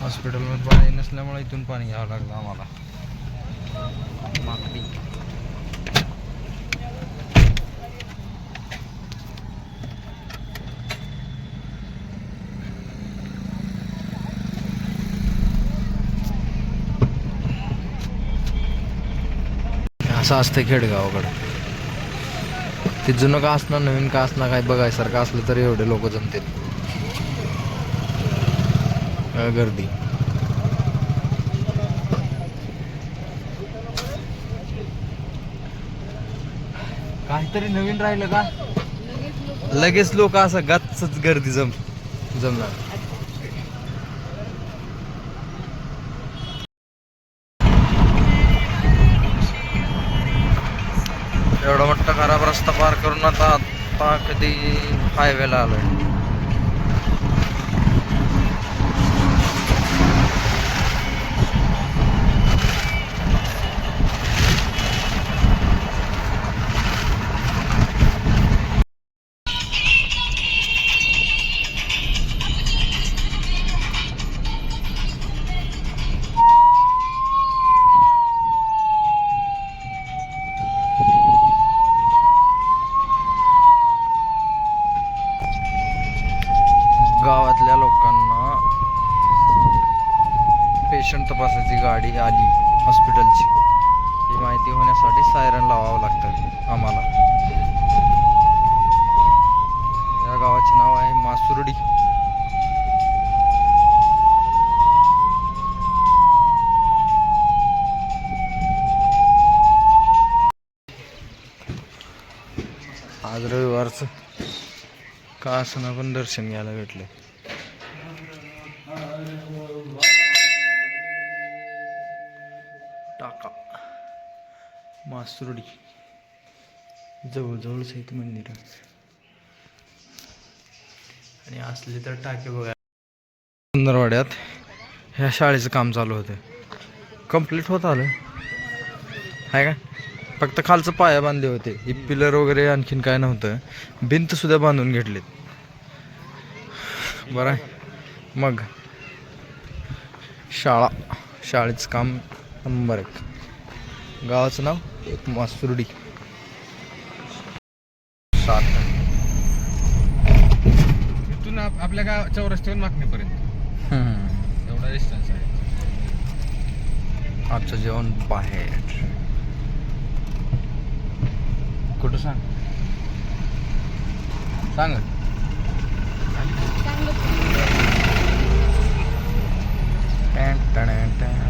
हॉस्पिटलमध्ये पाणी नसल्यामुळे इथून पाणी घ्यावं लागलं आम्हाला. असं असतं खेडगावाकडं. ते जुनं का असणार नवीन का असणार काय बघायसारखं असलं तरी एवढे लोक जमतील. गर्दी. काहीतरी नवीन राहिलं का? लगेच लोक असं गच्च गर्दी जम जमणार. एवढा मोठा खराब रस्ता पार करून आता आता कधी हायवेला आलोय. पेशंट तपासायची गाडी आली हॉस्पिटलची ही माहिती होण्यासाठी सायरन लावावं लागतं आम्हाला. या गावाचे नाव आहे मासुर्डी. आज रविवारचं. का असं पण दर्शन घ्यायला भेटले? मासुर्डी. जवळजवळच आहेत मंदिर. आणि असले तर टाके बघा. सुंदरवाड्यात ह्या शाळेचं काम चालू होतं. कंप्लीट होत आलं. आहे का? फक्त खालचं पाया बांधले होते. ही पिलर वगैरे आणखीन काय नव्हतं. भिंत सुद्धा बांधून घेतलीत. बरं आहे. मग शाळा. शाळेचं काम नंबर एक. गावाचं नाव? एक मासुर्डी सात. इथून आप- आपल्या गाव चौरस्त्यावर मागणीपर्यंत हम्म. एवढा डिस्टन्स आहे. आजचं जेवण बाहेर. कुठं सांग? सांग टॅन टॅन टॅन.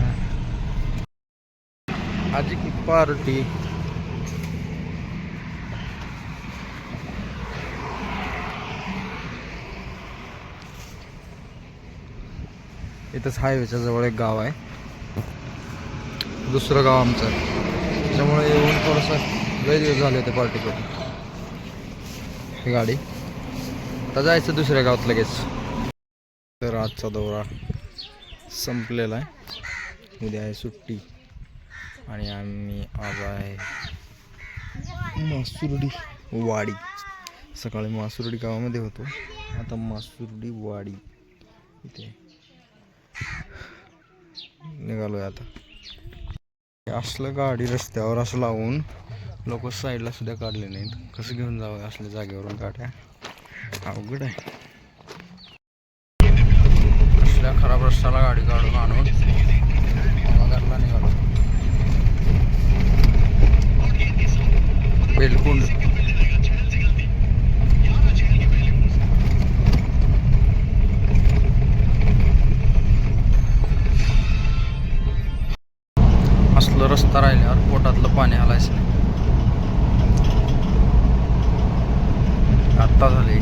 आजी की पार्टी. इथंच हायवेच्या जवळ एक गाव आहे. दुसरं गाव आमचं. त्याच्यामुळे येऊन थोडंसं लय दिवस झाले होते पार्टी ही गाडी. आता जायचं दुसऱ्या गावात लगेच. तर आजचा दौरा संपलेला आहे. उद्या आहे सुट्टी. आणि आम्ही आज आहे मासुर्डी. वाडी. सकाळी मासुर्डी गावामध्ये होतो. आता मासुर्डी वाडी इथे निघालोय आता. हे असलं गाडी रस्त्यावर असं लावून लोक साईडला सुद्धा काढले नाहीत. कसं घेऊन जावं असल्या जागेवरून गाड्या अवघड आहे. असल्या खराब रस्त्याला गाडी काढून आणून असलं रस्ता राहिल्यावर पोटातलं पाणी हलायचं नाही. आत्ता झाले.